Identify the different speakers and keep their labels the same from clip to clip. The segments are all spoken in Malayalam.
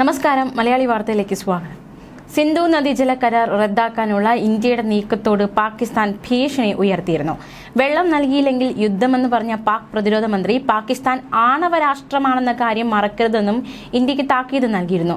Speaker 1: നമസ്കാരം. മലയാളി വാർത്തയിലേക്ക് സ്വാഗതം. സിന്ധു നദീജല കരാർ റദ്ദാക്കാനുള്ള ഇന്ത്യയുടെ നീക്കത്തോട് പാകിസ്ഥാൻ ഭീഷണി ഉയർത്തിയിരുന്നു. വെള്ളം നൽകിയില്ലെങ്കിൽ യുദ്ധമെന്ന് പറഞ്ഞ പാക് പ്രതിരോധ മന്ത്രി പാകിസ്ഥാൻ ആണവ രാഷ്ട്രമാണെന്ന കാര്യം മറക്കരുതെന്നും ഇന്ത്യയ്ക്ക് താക്കീത് നൽകിയിരുന്നു.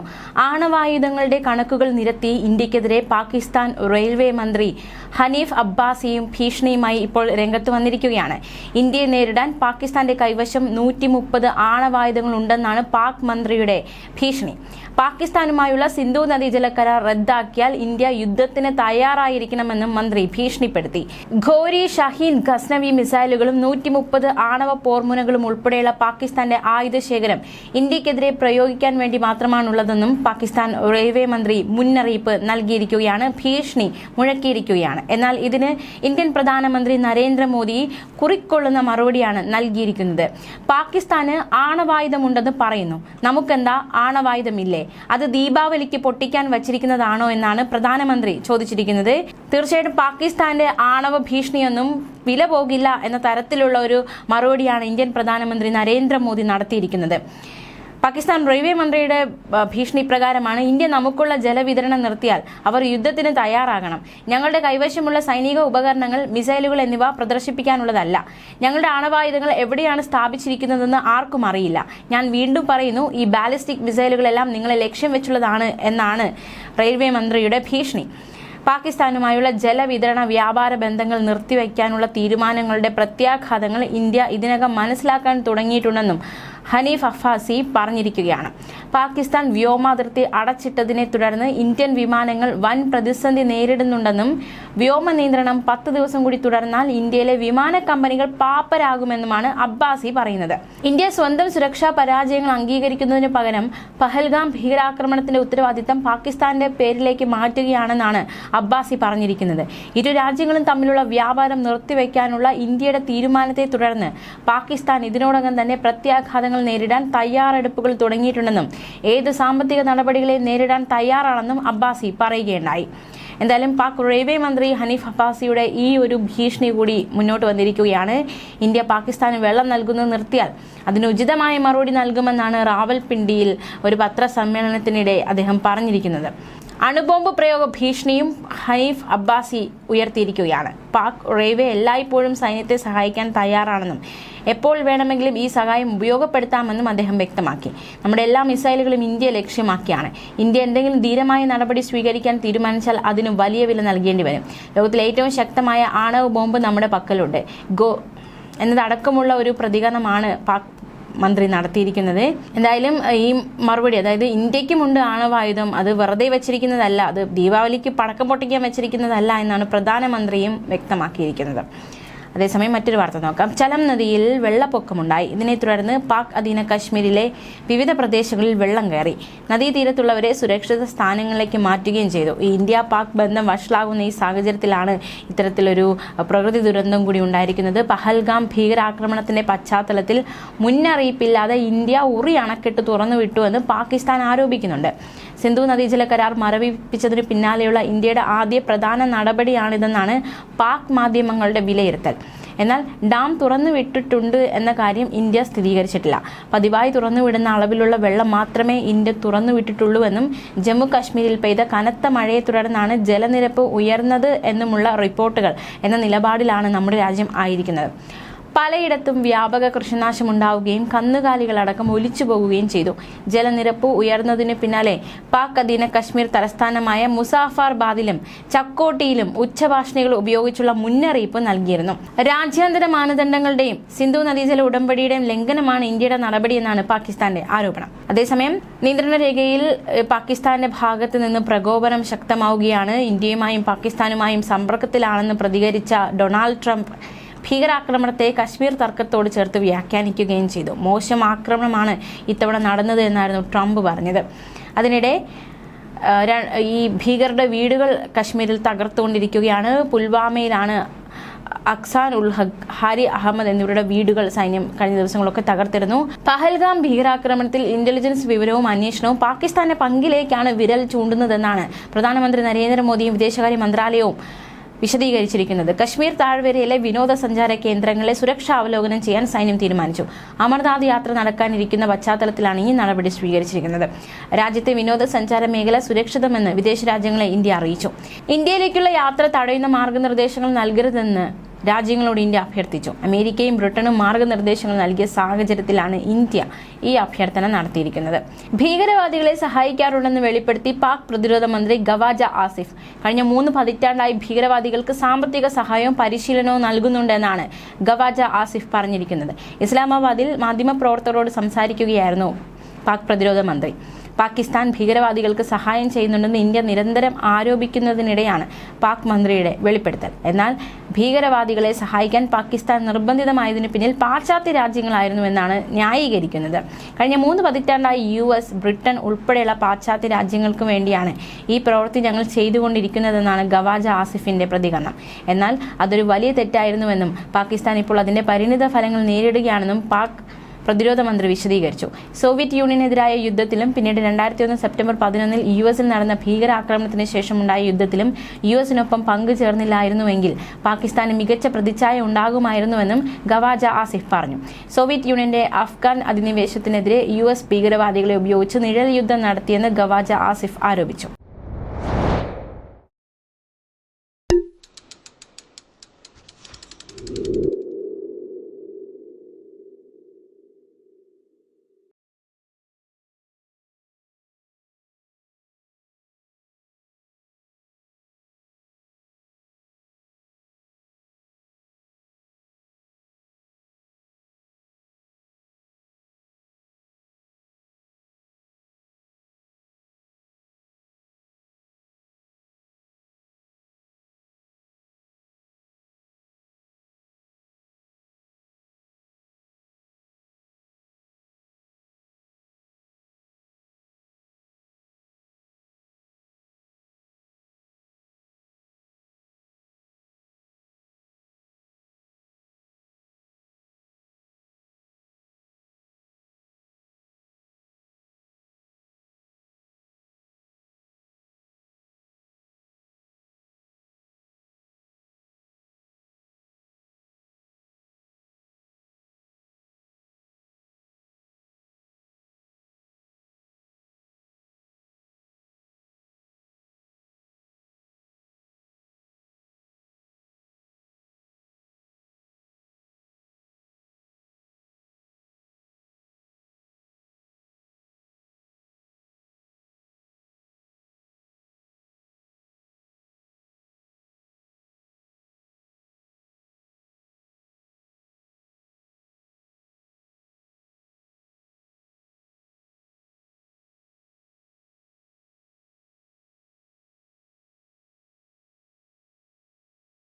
Speaker 1: ആണവായുധങ്ങളുടെ കണക്കുകൾ നിരത്തി ഇന്ത്യക്കെതിരെ പാകിസ്ഥാൻ റെയിൽവേ മന്ത്രി ഹനീഫ് അബ്ബാസിയും ഭീഷണിയുമായി ഇപ്പോൾ രംഗത്ത് വന്നിരിക്കുകയാണ്. ഇന്ത്യയെ നേരിടാൻ പാകിസ്ഥാന്റെ കൈവശം നൂറ്റി മുപ്പത് ആണവായുധങ്ങളുണ്ടെന്നാണ് പാക് മന്ത്രിയുടെ ഭീഷണി. പാകിസ്ഥാനുമായുള്ള സിന്ധു നദീജല കരാർ റദ്ദാക്കിയാൽ ഇന്ത്യ യുദ്ധത്തിന് തയ്യാറായിരിക്കണമെന്നും മന്ത്രി ഭീഷണിപ്പെടുത്തി. ഘോരി ഷഹീൻ ഖസ്നവി മിസൈലുകളും നൂറ്റി മുപ്പത് ആണവ പോർമുനകളും ഉൾപ്പെടെയുള്ള പാകിസ്ഥാന്റെ ആയുധ ശേഖരം ഇന്ത്യക്കെതിരെ പ്രയോഗിക്കാൻ വേണ്ടി മാത്രമാണുള്ളതെന്നും പാകിസ്ഥാൻ റെയിൽവേ മന്ത്രി മുന്നറിയിപ്പ് നൽകിയിരിക്കുകയാണ് ഭീഷണി മുഴക്കിയിരിക്കുകയാണ്. എന്നാൽ ഇതിന് ഇന്ത്യൻ പ്രധാനമന്ത്രി നരേന്ദ്രമോദി കുറിക്കൊള്ളുന്ന മറുപടിയാണ് നൽകിയിരിക്കുന്നത്. പാകിസ്ഥാന് ആണവായുധമുണ്ടെന്ന് പറയുന്നു. നമുക്കെന്താ ആണവായുധമില്ലേ? അത് ദീപാവലിക്ക് പൊട്ടിക്കാൻ വച്ചിരിക്കുന്നതാണോ എന്നാണ് പ്രധാനമന്ത്രി ചോദിച്ചിരിക്കുന്നത്. തീർച്ചയായിട്ടും പാകിസ്ഥാന്റെ ആണവ ഭീഷണിയൊന്നും വില പോകില്ല എന്ന തരത്തിലുള്ള ഒരു മറുപടിയാണ് ഇന്ത്യൻ പ്രധാനമന്ത്രി നരേന്ദ്രമോദി നടത്തിയിരിക്കുന്നത്. പാകിസ്ഥാൻ റെയിൽവേ മന്ത്രിയുടെ ഭീഷണി പ്രകാരമാണ് ഇന്ത്യ നമുക്കുള്ള ജലവിതരണം നിർത്തിയാൽ അവർ യുദ്ധത്തിന് തയ്യാറാകണം. ഞങ്ങളുടെ കൈവശമുള്ള സൈനിക ഉപകരണങ്ങൾ മിസൈലുകൾ എന്നിവ പ്രദർശിപ്പിക്കാനുള്ളതല്ല. ഞങ്ങളുടെ ആണവായുധങ്ങൾ എവിടെയാണ് സ്ഥാപിച്ചിരിക്കുന്നതെന്ന് ആർക്കും അറിയില്ല. ഞാൻ വീണ്ടും പറയുന്നു ഈ ബാലിസ്റ്റിക് മിസൈലുകളെല്ലാം നിങ്ങളെ ലക്ഷ്യം വെച്ചുള്ളതാണ് എന്നാണ് റെയിൽവേ മന്ത്രിയുടെ ഭീഷണി. പാകിസ്ഥാനുമായുള്ള ജലവിതരണ വ്യാപാര ബന്ധങ്ങൾ നിർത്തിവെക്കാനുള്ള തീരുമാനങ്ങളുടെ പ്രത്യാഘാതങ്ങൾ ഇന്ത്യ ഇതിനകം മനസ്സിലാക്കാൻ തുടങ്ങിയിട്ടുണ്ടെന്നും ഹനീഫ് അഫാസി പറഞ്ഞിരിക്കുകയാണ്. പാകിസ്ഥാൻ വ്യോമാതിർത്തി അടച്ചിട്ടതിനെ തുടർന്ന് ഇന്ത്യൻ വിമാനങ്ങൾ വൻ പ്രതിസന്ധി നേരിടുന്നുണ്ടെന്നും വ്യോമ നിയന്ത്രണം പത്ത് ദിവസം കൂടി തുടർന്നാൽ ഇന്ത്യയിലെ വിമാന കമ്പനികൾ പാപ്പരാകുമെന്നുമാണ് അബ്ബാസി പറയുന്നത്. ഇന്ത്യ സ്വന്തം സുരക്ഷാ പരാജയങ്ങൾ അംഗീകരിക്കുന്നതിന് പകരം പഹൽഗാം ഭീകരാക്രമണത്തിന്റെ ഉത്തരവാദിത്തം പാകിസ്ഥാന്റെ പേരിലേക്ക് മാറ്റുകയാണെന്നാണ് അബ്ബാസി പറഞ്ഞിരിക്കുന്നത്. ഇരു രാജ്യങ്ങളും തമ്മിലുള്ള വ്യാപാരം നിർത്തിവെക്കാനുള്ള ഇന്ത്യയുടെ തീരുമാനത്തെ തുടർന്ന് പാകിസ്ഥാൻ ഇതിനോടകം തന്നെ പ്രത്യാഘാതങ്ങൾ നേരിടാൻ തയ്യാറെടുപ്പുകൾ തുടങ്ങിയിട്ടുണ്ടെന്നും ഏത് സാമ്പത്തിക നടപടികളെ നേരിടാൻ തയ്യാറാണെന്നും അബ്ബാസി പറയുകയുണ്ടായി. എന്തായാലും പാക് റെയിൽവേ മന്ത്രി ഹനീഫ് അബ്ബാസിയുടെ ഈ ഒരു ഭീഷണി കൂടി മുന്നോട്ട് വന്നിരിക്കുകയാണ്. ഇന്ത്യ പാകിസ്ഥാന് വെള്ളം നൽകുന്നത് നിർത്തിയാൽ അതിന് ഉചിതമായ മറുപടി നൽകുമെന്നാണ് റാവൽപിണ്ടിയിൽ ഒരു പത്രസമ്മേളനത്തിനിടെ അദ്ദേഹം പറഞ്ഞിരിക്കുന്നത്. അണുബോംബ് പ്രയോഗ ഭീഷണിയും ഹനീഫ് അബ്ബാസി ഉയർത്തിയിരിക്കുകയാണ്. പാക് റെയിൽവേ എല്ലായ്പ്പോഴും സൈന്യത്തെ സഹായിക്കാൻ തയ്യാറാണെന്നും എപ്പോൾ വേണമെങ്കിലും ഈ സഹായം ഉപയോഗപ്പെടുത്താമെന്നും അദ്ദേഹം വ്യക്തമാക്കി. നമ്മുടെ എല്ലാ മിസൈലുകളും ഇന്ത്യ ലക്ഷ്യമാക്കിയാണ്. ഇന്ത്യ എന്തെങ്കിലും ധീരമായ നടപടി സ്വീകരിക്കാൻ തീരുമാനിച്ചാൽ അതിന് വലിയ വില നൽകേണ്ടി വരും. ലോകത്തിലെ ഏറ്റവും ശക്തമായ ആണവ ബോംബ് നമ്മുടെ പക്കലുണ്ട്. ഗോ എന്നതടക്കമുള്ള ഒരു പ്രതികരണമാണ് പാക് മന്ത്രി നടത്തിയിരിക്കുന്നത്. എന്തായാലും ഈ മറുപടി അതായത് ഇന്ത്യക്കും ഇന്ത്യക്കുമുണ്ട് ആണവായുധം അത് വെറുതെ വെച്ചിരിക്കുന്നതല്ല അത് ദീപാവലിക്ക് പടക്കം പൊട്ടിക്കാൻ വെച്ചിരിക്കുന്നതല്ല എന്നാണ് പ്രധാനമന്ത്രിയും വ്യക്തമാക്കിയിരിക്കുന്നത്. അതേസമയം മറ്റൊരു വാർത്ത നോക്കാം. ചലം നദിയിൽ വെള്ളപ്പൊക്കമുണ്ടായി. ഇതിനെ തുടർന്ന് പാക് അധീന കശ്മീരിലെ വിവിധ പ്രദേശങ്ങളിൽ വെള്ളം കയറി. നദീതീരത്തുള്ളവരെ സുരക്ഷിത സ്ഥാനങ്ങളിലേക്ക് മാറ്റുകയും ചെയ്തു. ഇന്ത്യ പാക് ബന്ധം വഷളാകുന്ന ഈ സാഹചര്യത്തിലാണ് ഇത്തരത്തിലൊരു പ്രകൃതി ദുരന്തം കൂടി ഉണ്ടായിരിക്കുന്നത്. പഹൽഗാം ഭീകരാക്രമണത്തിന്റെ പശ്ചാത്തലത്തിൽ മുന്നറിയിപ്പില്ലാതെ ഇന്ത്യ ഉറി അണക്കെട്ട് തുറന്നു വിട്ടുവെന്ന് പാകിസ്ഥാൻ ആരോപിക്കുന്നുണ്ട്. സിന്ധു നദീജല കരാർ മരവിപ്പിച്ചതിന് പിന്നാലെയുള്ള ഇന്ത്യയുടെ ആദ്യ പ്രധാന നടപടിയാണിതെന്നാണ് പാക് മാധ്യമങ്ങളുടെ വിലയിരുത്തൽ. എന്നാൽ ഡാം തുറന്നു വിട്ടിട്ടുണ്ട് എന്ന കാര്യം ഇന്ത്യ സ്ഥിരീകരിച്ചിട്ടില്ല. പതിവായി തുറന്നുവിടുന്ന അളവിലുള്ള വെള്ളം മാത്രമേ ഇന്ത്യ തുറന്നു വിട്ടിട്ടുള്ളൂവെന്നും ജമ്മു കാശ്മീരിൽ പെയ്ത കനത്ത മഴയെ തുടർന്നാണ് ജലനിരപ്പ് ഉയർന്നത് എന്നുമുള്ള റിപ്പോർട്ടുകൾ എന്ന നിലപാടിലാണ് നമ്മുടെ രാജ്യം ആയിരിക്കുന്നത്. പലയിടത്തും വ്യാപക കൃഷിനാശം ഉണ്ടാവുകയും കന്നുകാലികളടക്കം ഒലിച്ചു പോകുകയും ചെയ്തു. ജലനിരപ്പ് ഉയർന്നതിന് പിന്നാലെ പാക് അധീന കശ്മീർ തലസ്ഥാനമായ മുസാഫർബാദിലും ചക്കോട്ടിയിലും ഉച്ചഭാഷണികൾ ഉപയോഗിച്ചുള്ള മുന്നറിയിപ്പ് നൽകിയിരുന്നു. രാജ്യാന്തര മാനദണ്ഡങ്ങളുടെയും സിന്ധു നദീജല ഉടമ്പടിയുടെയും ലംഘനമാണ് ഇന്ത്യയുടെ നടപടിയെന്നാണ് പാകിസ്ഥാന്റെ ആരോപണം. അതേസമയം നിയന്ത്രണ രേഖയിൽ പാകിസ്ഥാന്റെ ഭാഗത്ത് നിന്ന് പ്രകോപനം ശക്തമാവുകയാണ് ഇന്ത്യയുമായും പാകിസ്ഥാനുമായും സമ്പർക്കത്തിലാണെന്ന് പ്രതികരിച്ച ഡൊണാൾഡ് ട്രംപ് ഭീകരാക്രമണത്തെ കശ്മീർ തർക്കത്തോട് ചേർത്ത് വ്യാഖ്യാനിക്കുകയും ചെയ്തു. മോശം ആക്രമണമാണ് ഇത്തവണ നടന്നത് എന്നായിരുന്നു ട്രംപ് പറഞ്ഞത്. അതിനിടെ ഈ ഭീകരുടെ വീടുകൾ കശ്മീരിൽ തകർത്തുകൊണ്ടിരിക്കുകയാണ്. പുൽവാമയിലാണ് അക്സാൻ ഹഖ് ഹാരി അഹമ്മദ് എന്നിവരുടെ വീടുകൾ സൈന്യം കഴിഞ്ഞ ദിവസങ്ങളൊക്കെ തകർത്തിരുന്നു. പഹൽഗാം ഭീകരാക്രമണത്തിൽ ഇന്റലിജൻസ് വിവരവും അന്വേഷണവും പാകിസ്ഥാന്റെ പങ്കിലേക്കാണ് വിരൽ ചൂണ്ടുന്നതെന്നാണ് പ്രധാനമന്ത്രി നരേന്ദ്രമോദിയും വിദേശകാര്യ മന്ത്രാലയവും വിശദീകരിച്ചിരിക്കുന്നത്. കശ്മീർ താഴ്വരയിലെ വിനോദസഞ്ചാര കേന്ദ്രങ്ങളെ സുരക്ഷാ അവലോകനം ചെയ്യാൻ സൈന്യം തീരുമാനിച്ചു. അമർനാഥ് യാത്ര നടക്കാനിരിക്കുന്ന പശ്ചാത്തലത്തിലാണ് ഈ നടപടി സ്വീകരിച്ചിരിക്കുന്നത്. രാജ്യത്തെ വിനോദസഞ്ചാര മേഖല സുരക്ഷിതമെന്ന് വിദേശ രാജ്യങ്ങളെ ഇന്ത്യ അറിയിച്ചു. ഇന്ത്യയിലേക്കുള്ള യാത്ര തടയുന്ന മാർഗനിർദ്ദേശങ്ങൾ നൽകരുതെന്ന് രാജ്യങ്ങളോട് ഇന്ത്യ അഭ്യർത്ഥിച്ചു. അമേരിക്കയും ബ്രിട്ടനും മാർഗനിർദ്ദേശങ്ങൾ നൽകിയ സാഹചര്യത്തിലാണ് ഇന്ത്യ ഈ അഭ്യർത്ഥന നടത്തിയിരിക്കുന്നത്. ഭീകരവാദികളെ സഹായിക്കാറുണ്ടെന്ന് വെളിപ്പെടുത്തി പാക് പ്രതിരോധ മന്ത്രി ഗവാജ ആസിഫ്. കഴിഞ്ഞ മൂന്ന് പതിറ്റാണ്ടായി ഭീകരവാദികൾക്ക് സാമ്പത്തിക സഹായവും പരിശീലനവും നൽകുന്നുണ്ടെന്നാണ് ഗവാജ ആസിഫ് പറഞ്ഞിരിക്കുന്നത്. ഇസ്ലാമാബാദിൽ മാധ്യമപ്രവർത്തകരോട് സംസാരിക്കുകയായിരുന്നു പാക് പ്രതിരോധ മന്ത്രി. പാകിസ്ഥാൻ ഭീകരവാദികൾക്ക് സഹായം ചെയ്യുന്നുണ്ടെന്ന് ഇന്ത്യ നിരന്തരം ആരോപിക്കുന്നതിനിടെയാണ് പാക് മന്ത്രിയുടെ വെളിപ്പെടുത്തൽ. എന്നാൽ ഭീകരവാദികളെ സഹായിക്കാൻ പാകിസ്ഥാൻ നിർബന്ധിതമായതിനു പിന്നിൽ പാശ്ചാത്യ രാജ്യങ്ങളായിരുന്നുവെന്നാണ് ന്യായീകരിക്കുന്നത്. കഴിഞ്ഞ മൂന്ന് പതിറ്റാണ്ടായി യു എസ് ബ്രിട്ടൻ ഉൾപ്പെടെയുള്ള പാശ്ചാത്യ രാജ്യങ്ങൾക്ക് വേണ്ടിയാണ് ഈ പ്രവൃത്തി ഞങ്ങൾ ചെയ്തുകൊണ്ടിരിക്കുന്നതെന്നാണ് ഗവാജ ആസിഫിന്റെ പ്രതികരണം. എന്നാൽ അതൊരു വലിയ തെറ്റായിരുന്നുവെന്നും പാകിസ്ഥാൻ ഇപ്പോൾ അതിന്റെ പരിണിത ഫലങ്ങൾ നേരിടുകയാണെന്നും പാക് പ്രതിരോധ മന്ത്രി വിശദീകരിച്ചു. സോവിയറ്റ് യൂണിയനെതിരായ യുദ്ധത്തിലും പിന്നീട് രണ്ടായിരത്തി ഒന്ന് സെപ്റ്റംബർ പതിനൊന്നിൽ യു എസിൽ നടന്ന ഭീകരാക്രമണത്തിന് ശേഷമുണ്ടായ യുദ്ധത്തിലും യു എസിനൊപ്പം പങ്കുചേർന്നില്ലായിരുന്നുവെങ്കിൽ പാകിസ്ഥാന് മികച്ച പ്രതിച്ഛായ ഉണ്ടാകുമായിരുന്നുവെന്നും ഗവാജ ആസിഫ് പറഞ്ഞു. സോവിയറ്റ് യൂണിയന്റെ അഫ്ഗാൻ അധിനിവേശത്തിനെതിരെ യു എസ് ഭീകരവാദികളെ ഉപയോഗിച്ച് നിഴൽ യുദ്ധം നടത്തിയെന്ന് ഗവാജ ആസിഫ് ആരോപിച്ചു.